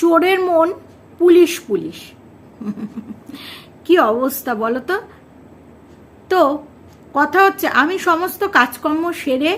চোরের মন police police. কি অবস্থা বলো তো? তো কথা হচ্ছে, আমি সমস্ত কাজকর্ম সেরে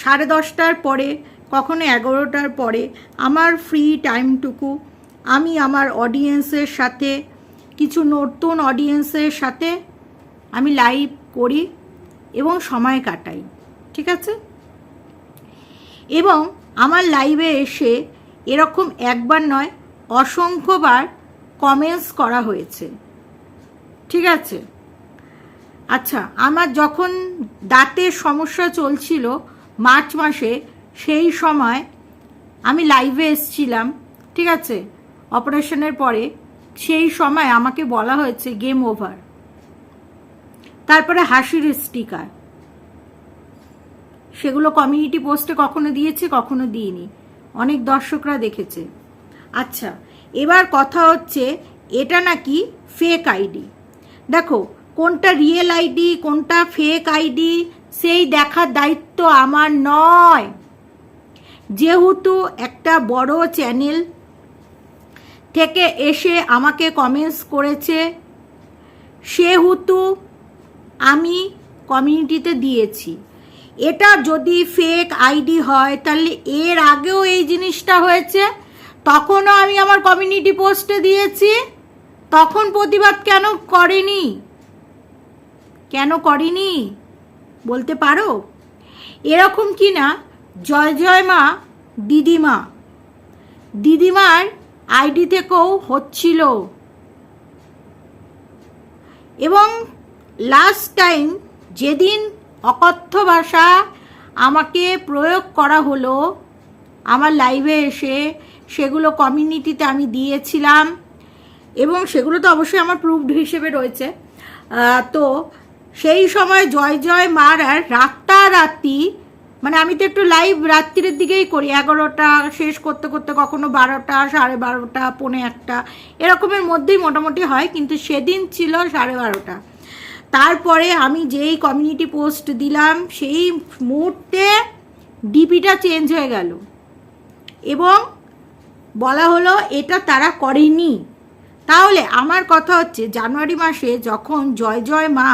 সাড়ে দশটার পরে, কখনো এগারোটার পরে, আমার ফ্রি টাইমটুকু আমি আমার অডিয়েন্সের সাথে, কিছু নতুন অডিয়েন্সের সাথে আমি লাইভ করি এবং সময় কাটাই, ঠিক আছে? এবং আমার লাইভে এসে এরকম একবার নয়, অসংখ্যবার কমেন্টস করা হয়েছে। ঠিক আছে? আচ্ছা আমার যখন দাঁতের সমস্যা চলছিল মার্চ মাসে, সেই সময় আমি লাইভে এসছিলাম, ঠিক আছে? অপারেশনের পরে সেই সময় আমাকে বলা হয়েছে গেম ওভার তারপরে হাসির স্টিকার সেগুলো কমিউনিটি পোস্টে কখনো দিয়েছে, কখনো দিইনি। অনেক দর্শকরা দেখেছে। আচ্ছা এবার কথা হচ্ছে, এটা নাকি ফেক আইডি দেখো, কোনটা রিয়েল আইডি কোনটা ফেক আইডি সেই দেখার দায়িত্ব আমার নয়। যেহেতু একটা বড় চ্যানেল থেকে এসে আমাকে কমেন্টস করেছে, সেহেতু আমি কমিউনিটিতে দিয়েছি। এটা যদি ফেক আইডি হয়, তাহলে এর আগেও এই জিনিসটা হয়েছে। তখনও আমি আমার কমিউনিটি পোস্টে দিয়েছি। তখন প্রতিবাদ কেন করেনি? কেন করেনি? বলতে পারো? এরকম কি না? জয় জয় মা, দিদিমা। দিদিমার আইডি থেকেও হচ্ছিল। এবং লাস্ট টাইম যেদিন অকথ্য ভাষা আমাকে প্রয়োগ করা হলো। আমার লাইভে এসে সেগুলো কমিউনিটিতে আমি দিয়েছিলাম এবং সেগুলো তো অবশ্যই আমার প্রুফড হিসেবে রয়েছে। তো সেই সময় জয় জয় মার আর রাতারাতি মানে আমি তো একটু লাইভ রাত্রির দিকেই করি, এগারোটা শেষ করতে করতে কখনো বারোটা, সাড়ে বারোটা, পৌনে একটা, এরকমের মধ্যেই মোটামুটি হয়, কিন্তু সেদিন ছিল সাড়ে বারোটা। তারপরে আমি যেই কমিউনিটি পোস্ট দিলাম, সেই মুহূর্তে ডিপিটা চেঞ্জ হয়ে গেল। এবং বলা হলো, এটা তারা করেনি। তাহলে আমার কথা হচ্ছে, জানুয়ারি মাসে যখন জয় জয় মা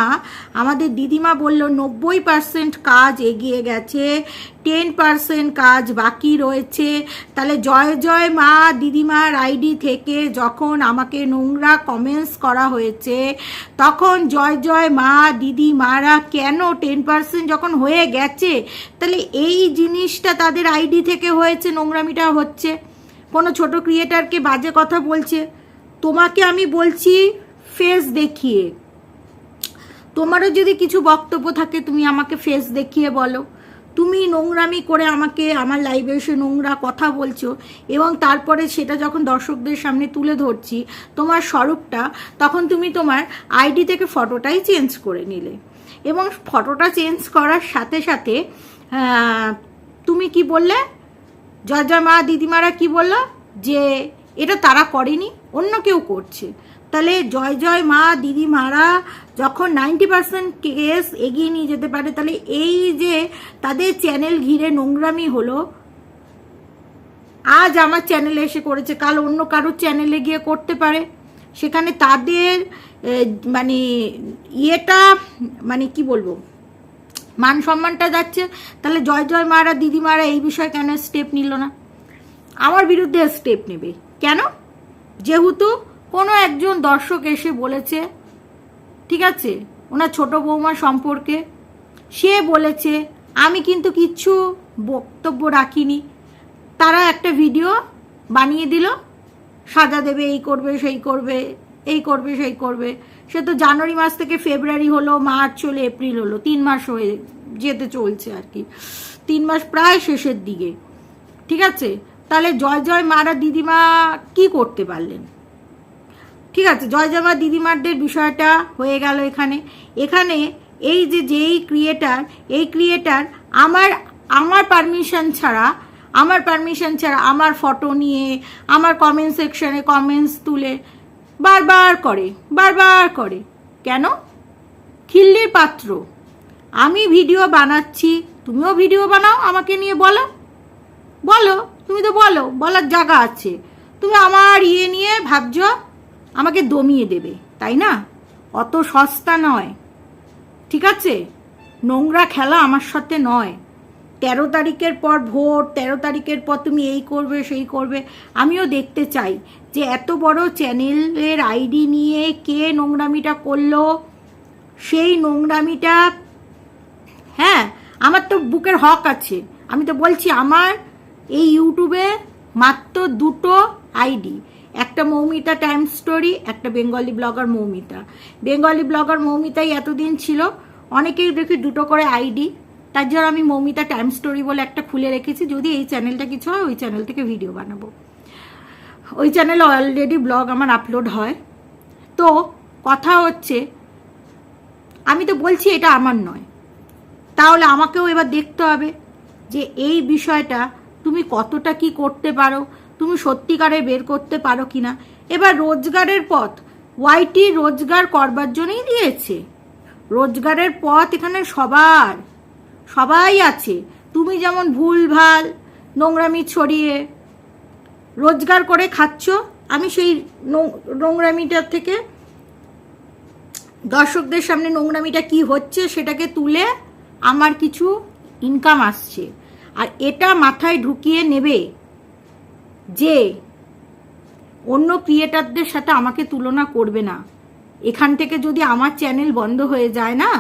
আমাদের দিদিমা বলল, নব্বই পার্সেন্ট কাজ এগিয়ে গেছে টেন পার্সেন্ট কাজ বাকি রয়েছে, তাহলে জয় জয় মা দিদিমার আইডি থেকে যখন আমাকে নোংরা কমেন্টস করা হয়েছে, তখন জয় জয় মা দিদিমারা কেন টেন পার্সেন্ট যখন হয়ে গেছে, তাহলে এই জিনিসটা তাদের আইডি থেকে হয়েছে, নোংরামিটা হচ্ছে। কোনো ছোট ক্রিয়েটারকে বাজে কথা বলছে। তোমাকে আমি বলছি ফেস দেখিয়ে। তোমারও যদি কিছু বক্তব্য থাকে, তুমি আমাকে ফেস দেখিয়ে বলো। তুমি নোংরামি করে আমাকে, আমার লাইভে এসে নোংরা কথা বলছো এবং তারপরে সেটা যখন দর্শকদের সামনে তুলে ধরছি, তোমার স্বরূপটা, তখন তুমি তোমার আইডি থেকে ফটোটাই চেঞ্জ করে নিলে। এবং ফটোটা চেঞ্জ করার সাথে সাথে তুমি কি বললে? জয় মা দিদিমারা কি বলল? যে এটা তারা করেনি। অন্য কেউ করছে। তাহলে জয় জয় মা দিদিমারা যখন নাইনটি পার্সেন্ট কেস এগিয়ে নিয়ে যেতে পারে, তাহলে এই যে তাদের চ্যানেল ঘিরে নোংরামি হলো, আজ আমার চ্যানেলে এসে করেছে, কাল অন্য কারোর চ্যানেলে গিয়ে করতে পারে। সেখানে তাদের মানে ইয়েটা মানে কি বলব, মান সম্মানটা যাচ্ছে। তাহলে জয় জয় মারা দিদিমারা এই বিষয়ে কেন স্টেপ নিল না? আমার বিরুদ্ধে স্টেপ নেবে। কেন? যেহেতু কোনো একজন দর্শক এসে বলেছে, ঠিক আছে, ওনার ছোট বৌমা সম্পর্কে, সে বলেছে, আমি কিন্তু কিচ্ছু বক্তব্য রাখিনি। তারা একটা ভিডিও বানিয়ে দিল, সাজা দেবে, এই করবে, সেই করবে, এই করবে, সেই করবে। সে তো জানুয়ারি মাস থেকে ফেব্রুয়ারি হলো, মার্চ হলো, এপ্রিল হলো, তিন মাস হয়ে যেতে চলছে আর কি। তিন মাস প্রায় শেষের দিকে, ঠিক আছে? তাহলে জয় জয় মারা দিদিমা কি করতে পারলেন? ঠিক আছে, জয় জয় মা দিদিমারদের বিষয়টা হয়ে গেল এখানে। এখানে এই যে, যেই ক্রিয়েটার এই ক্রিয়েটার আমার আমার পারমিশন ছাড়া, আমার পারমিশন ছাড়া আমার ফটো নিয়ে, আমার কমেন্ট সেকশনে কমেন্টস তুলে বারবার করে বারবার করে। কেন? খিল্লির পাত্র। আমি ভিডিও বানাচ্ছি, তুমিও ভিডিও বানাও, আমাকে নিয়ে বলো। বলো। তুমি তো বলো, বলার জায়গা আছে। তুমি আমার ইয়ে নিয়ে ভাবছ, আমাকে দমিয়ে দেবে, তাই না? অত সস্তা নয়। ঠিক আছে? নোংরা খেলা আমার সাথে নয়। তেরো তারিখের পর ভোট, তেরো তারিখের পর তুমি এই করবে, সেই করবে। আমিও দেখতে চাই যে এত বড় চ্যানেলের আইডি নিয়ে কে নোংরামিটা করল। সেই নোংরামিটা হ্যাঁ আমার তো বুকের হক আছে। আমি তো বলছি, আমার এই ইউটিউবে মাত্র দুটো আইডি একটা মৌমিতা টাইম স্টোরি, একটা Bengali blogger Moumita. Bengali blogger মৌমিতাই এতদিন ছিল, অনেকেই দেখি দুটো করে আইডি তার জন্য আমি মৌমিতা টাইম স্টোরি বলে একটা খুলে রেখেছি, যদি এই চ্যানেলটা কিছু হয়, ওই চ্যানেল থেকে ভিডিও বানাবো। ওই চ্যানেলে অলরেডি ব্লগ আমার আপলোড হয়। তো কথা হচ্ছে, আমি তো বলছি এটা আমার নয়। তাহলে আমাকেও এবার দেখতে হবে যে এই বিষয়টা তুমি কতটা কি করতে পারো? তুমি সত্যিকারে বের করতে পারো কি না এবার রোজগারের পথ। ওয়াইটি রোজগার করবার জন্যই দিয়েছে। রোজগারের পথ এখানে সবার, সবাই আছে। তুমি যেমন ভুল ভালো নোংরামি ছড়িয়ে রোজগার করে খাচ্ছ, আমি সেই নোংরামিটার থেকে দর্শকদের সামনে নোংরামিটা কি হচ্ছে সেটাকে তুলে আমার কিছু ইনকাম আসছে। আর এটা মাথায় ঢুকিয়ে নেবে যে অন্য ক্রিয়েটারদের সাথে আমাকে তুলনা করবে না। এখান থেকে যদি আমার চ্যানেল বন্ধ হয়ে যায় না,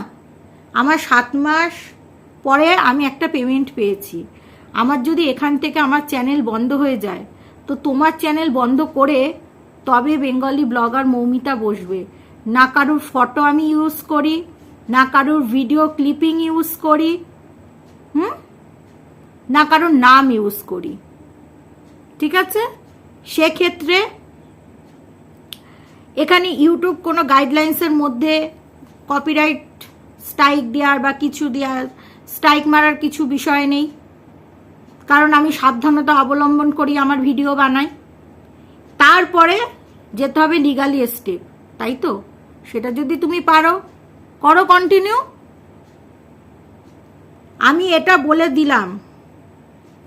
আমার সাত মাস পরে আমি একটা পেমেন্ট পেয়েছি। আমার যদি এখান থেকে আমার চ্যানেল বন্ধ হয়ে যায়, তো তোমার চ্যানেল বন্ধ করে তবে বেঙ্গলি ব্লগার মৌমিতা বসবে। না কারোর ফটো আমি ইউজ করি, না কারোর ভিডিও ক্লিপিং ইউজ করি। হুম? না কারোর নাম ইউজ করি। ঠিক আছে? সেক্ষেত্রে এখানে ইউটিউব কোনো গাইডলাইন্সের মধ্যে কপিরাইট স্ট্রাইক দেওয়ার বা কিছু দেওয়ার স্ট্রাইক মারার কিছু বিষয় নেই। কারণ আমি সাবধানতা অবলম্বন করি আমার ভিডিও বানাই তারপরে যেতে হবে লিগালি স্টেপ তাই তো? সেটা যদি তুমি পারো, করো কন্টিনিউ আমি এটা বলে দিলাম।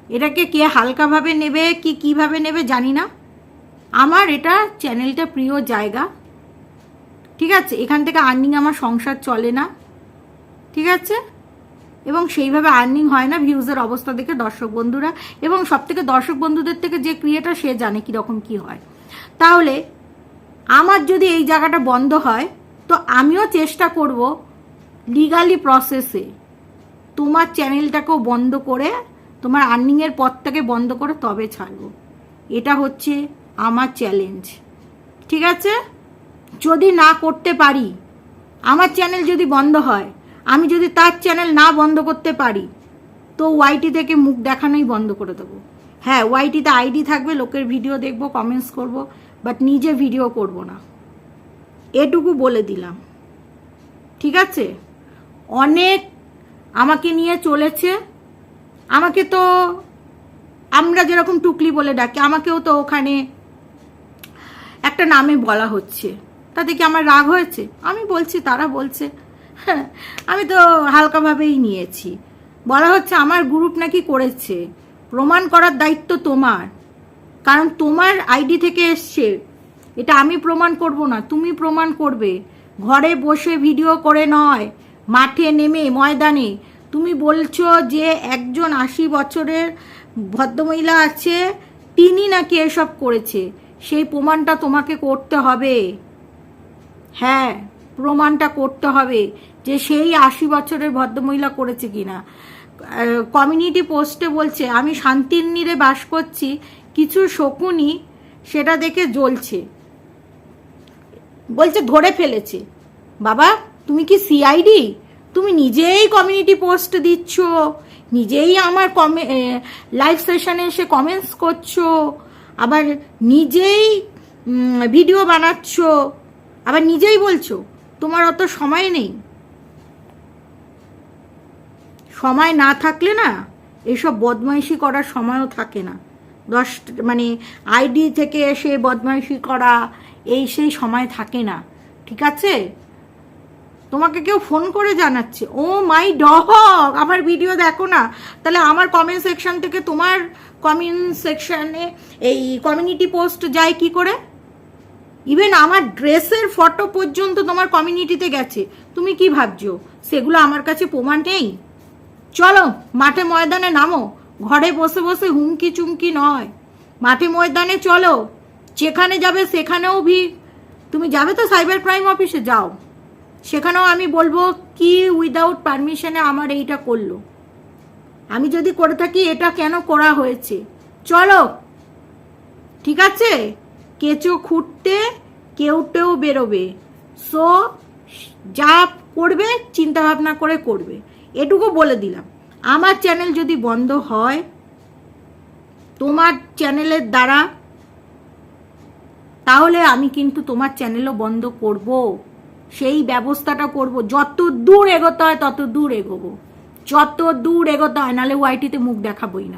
এটাকে কে হালকাভাবে নেবে, কি কীভাবে নেবে জানি না। আমার এটা চ্যানেলটা প্রিয় জায়গা। ঠিক আছে, এখান থেকে আর্নিং আমার সংসার চলে না। ঠিক আছে? এবং সেইভাবে আর্নিং হয় না ভিউজের অবস্থা দেখে দর্শক বন্ধুরা। এবং সব থেকে দর্শক বন্ধুদের থেকে যে ক্রিয়েটার সে জানে কীরকম কি হয়। তাহলে আমার যদি এই জায়গাটা বন্ধ হয়, তো আমিও চেষ্টা করব লিগালি প্রসেসে তোমার চ্যানেলটাকেও বন্ধ করে তোমার আর্নিংয়ের পথটাকে বন্ধ করে, তবে ছাড়বো। এটা হচ্ছে আমার চ্যালেঞ্জ ঠিক আছে? যদি না করতে পারি, আমার চ্যানেল যদি বন্ধ হয়, আমি যদি তার চ্যানেল না বন্ধ করতে পারি, তো ওয়াইটি থেকে মুখ দেখানোই বন্ধ করে দেবো। হ্যাঁ ওয়াইটিতে আইডি থাকবে, লোকের ভিডিও দেখব কমেন্টস করব বাট নিজে ভিডিও করব না। এটুকু বলে দিলাম। ঠিক আছে? অনেক আমাকে নিয়ে চলেছে। আমাকে তো আমরা যেরকম টুকলি বলে ডাকি, আমাকেও তো ওখানে একটা নামে বলা হচ্ছে। তাতে কি আমার রাগ হয়েছে? আমি বলছি, তারা বলছে হ্যাঁ আমি তো হালকাভাবেই নিয়েছি। বলা হচ্ছে আমার গ্রুপ নাকি করেছে। প্রমাণ করার দায়িত্ব তোমার। কারণ তোমার আইডি থেকে এসছে। এটা আমি প্রমাণ করব না, তুমি প্রমাণ করবে। ঘরে বসে ভিডিও করে নয়, মাঠে নেমে ময়দানে তুমি বলছো যে একজন আশি বছরের ভদ্রমহিলা আছে, তিনি নাকি এসব করেছে? সেই প্রমাণটা তোমাকে করতে হবে। হ্যাঁ প্রমাণটা করতে হবে যে সেই আশি বছরের ভদ্রমহিলা করেছে কিনা। কমিউনিটি পোস্টে বলছে, আমি শান্তির নীরে বাস করছি, কিছু শকুনি সেটা দেখে জ্বলছে। বলছে, ধরে ফেলেছে। বাবা, তুমি কি সিআইডি তুমি নিজেই কমিউনিটি পোস্ট দিচ্ছ, নিজেই আমার কমে লাইভ সেশনে এসে কমেন্টস করছ, আবার নিজেই ভিডিও বানাচ্ছ, আবার নিজেই বলছো, তোমার অত সময় নেই। সময় না থাকলে না, এসব বদমাইশি করার সময়ও থাকে না। দশ মানে আইডি থেকে এসে বদমাইশি করা, এই সেই সময় থাকে না। ঠিক আছে? তোমাকে কেউ ফোন করে জানাচ্ছে। ও মাই ডগ, আমার ভিডিও দেখো না। তাহলে আমার কমেন্ট সেকশন থেকে তোমার কমেন্ট সেকশনে এই কমিউনিটি পোস্ট যায় কি করে? ইভেন আমার ড্রেসের ফটো পর্যন্ত তোমার কমিউনিটিতে গেছে। তুমি কি ভাবছ? সেগুলো আমার কাছে প্রমাণ নেই? চলো, মাঠে ময়দানে নামো। ঘরে বসে বসে হুমকি চুমকি নয়। মাঠে ময়দানে চলো। যেখানে যাবে সেখানেও ভি তুমি যাবে তো সাইবার ক্রাইম অফিসে যাও। সেখানেও আমি বলব কি উইদাউট পারমিশনে আমার এইটা করল। আমি যদি করে থাকি, এটা কেন করা হয়েছে? চলো, ঠিক আছে? কেঁচো খুঁটতে কেউটেও বেরোবে। সো যা করবে চিন্তা ভাবনা করে করবে। এটুকু বলে দিলাম। আমার চ্যানেল যদি বন্ধ হয়, তোমার চ্যানেলের দ্বারা, তাহলে আমি কিন্তু তোমার চ্যানেলও বন্ধ করব। সেই ব্যবস্থাটা করব। যত দূর এগোতে হয়, তত দূর এগোবো। যত দূর এগোতে হয়, নাহলে ওয়াইটিতে মুখ দেখাবই না।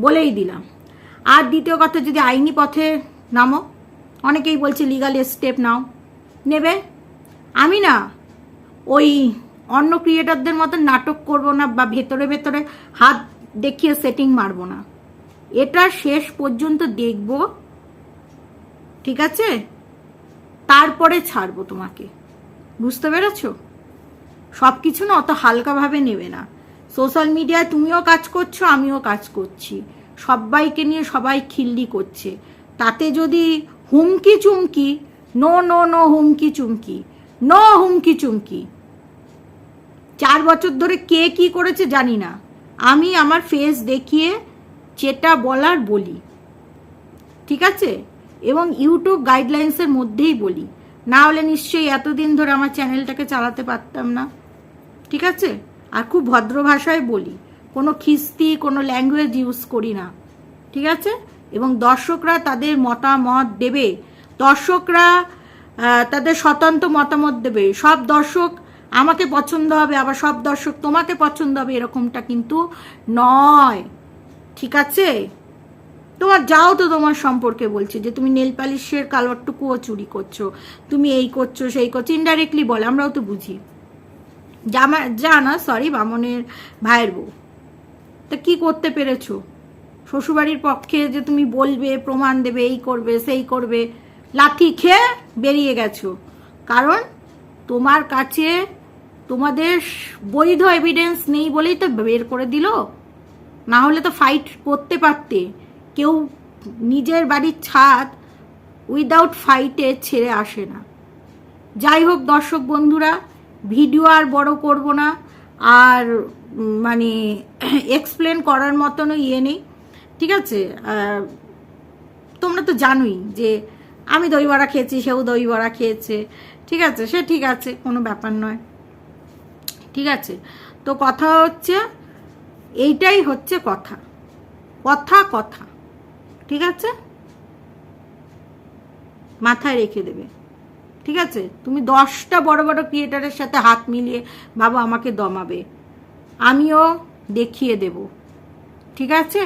বলেই দিলাম। আর দ্বিতীয় কথা, যদি আইনি পথে নামো, অনেকেই বলছে লিগাল স্টেপ নাও। নেবে? আমি না ওই অন্য ক্রিয়েটারদের মতো নাটক করব না বা ভেতরে ভেতরে হাত দেখিয়ে সেটিং মারবো না। এটা শেষ পর্যন্ত দেখব। ঠিক আছে? তারপরে ছাড়বো তোমাকে। বুঝতে পেরেছ? সব কিছু না অত হালকাভাবে নেবে না। সোশ্যাল মিডিয়ায় তুমিও কাজ করছ, আমিও কাজ করছি। সবাইকে নিয়ে সবাই খিল্লি করছে। তাতে যদি হুমকি চুমকি নো নো নো হুমকি চুমকি নো হুমকি চুমকি চার বছর ধরে কে কি করেছে জানি না। আমি আমার ফেস দেখিয়ে, যেটা বলার বলি। ঠিক আছে? এবং ইউটিউব গাইডলাইন্সের মধ্যেই বলি। না হলে নিশ্চয়ই এতদিন ধরে আমার চ্যানেলটাকে চালাতে পারতাম না। ঠিক আছে? আর খুব ভদ্র ভাষায় বলি, কোনো খিস্তি, কোনো ল্যাঙ্গুয়েজ ইউজ করি না। ঠিক আছে? এবং দর্শকরা তাদের মতামত দেবে। দর্শকরা তাদের স্বতন্ত্র মতামত দেবে। সব দর্শক আমাকে পছন্দ হবে, আবার সব দর্শক তোমাকে পছন্দ হবে, এরকমটা কিন্তু নয়। ঠিক আছে? তোমার যাও তো তোমার সম্পর্কে বলছে যে তুমি নেল পালিশের কালারটুকুও চুরি করছ, তুমি এই করছ, সেই করছ ইনডাইরেক্টলি বলে, আমরাও তো বুঝি। যা না সরি বামনের ভাইয়ের বউ। তা কি করতে পেরেছ? শ্বশুরবাড়ির পক্ষে যে তুমি বলবে, প্রমাণ দেবে, এই করবে, সেই করবে লাথি খেয়ে বেরিয়ে গেছো। কারণ তোমার কাছে তোমাদের বৈধ এভিডেন্স নেই বলেই তো বের করে দিল। না হলে তো ফাইট করতে পারতে। কেউ নিজের বাড়ির ছাদ উইদাউট ফাইটে ছেড়ে আসে না। যাই হোক দর্শক বন্ধুরা ভিডিও আর বড় করব না। আর মানে এক্সপ্লেন করার মতনও ইয়ে নেই। ঠিক আছে? তোমরা তো জানোই যে আমি দই বড়া খেয়েছি, সেও দই বড়া খেয়েছে। ঠিক আছে? সে ঠিক আছে, কোনো ব্যাপার নয়। ঠিক আছে? তো কথা হচ্ছে, এইটাই হচ্ছে কথা। কথা কথা। ঠিক আছে? মাথায় রেখে দেবে। ঠিক আছে? তুমি দশটা বড় বড় ক্রিয়েটারের সাথে হাত মিলিয়ে বাবা আমাকে দমাবে। আমিও দেখিয়ে দেব। ঠিক আছে?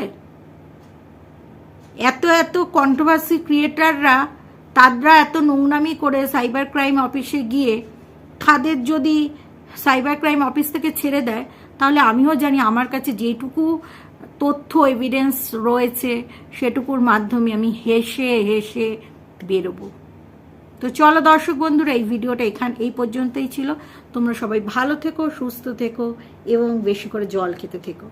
এত এত কন্ট্রোভার্সি ক্রিয়েটাররা তারা এত নোংরামি করে সাইবার ক্রাইম অফিসে গিয়ে তাদের যদি সাইবার ক্রাইম অফিস থেকে ছেড়ে দেয়, তাহলে আমিও জানি আমার কাছে যেটুকু তথ্য এভিডেন্স রয়েছে সেটুকুর মাধ্যমে আমি হেসে হেসে বেরোবো। তো চলো দর্শক বন্ধুরা, এই ভিডিওটা এখান, এই পর্যন্তই ছিল। তোমরা সবাই ভালো থেকো, সুস্থ থেকো এবং বেশি করে জল খেতে থেকো।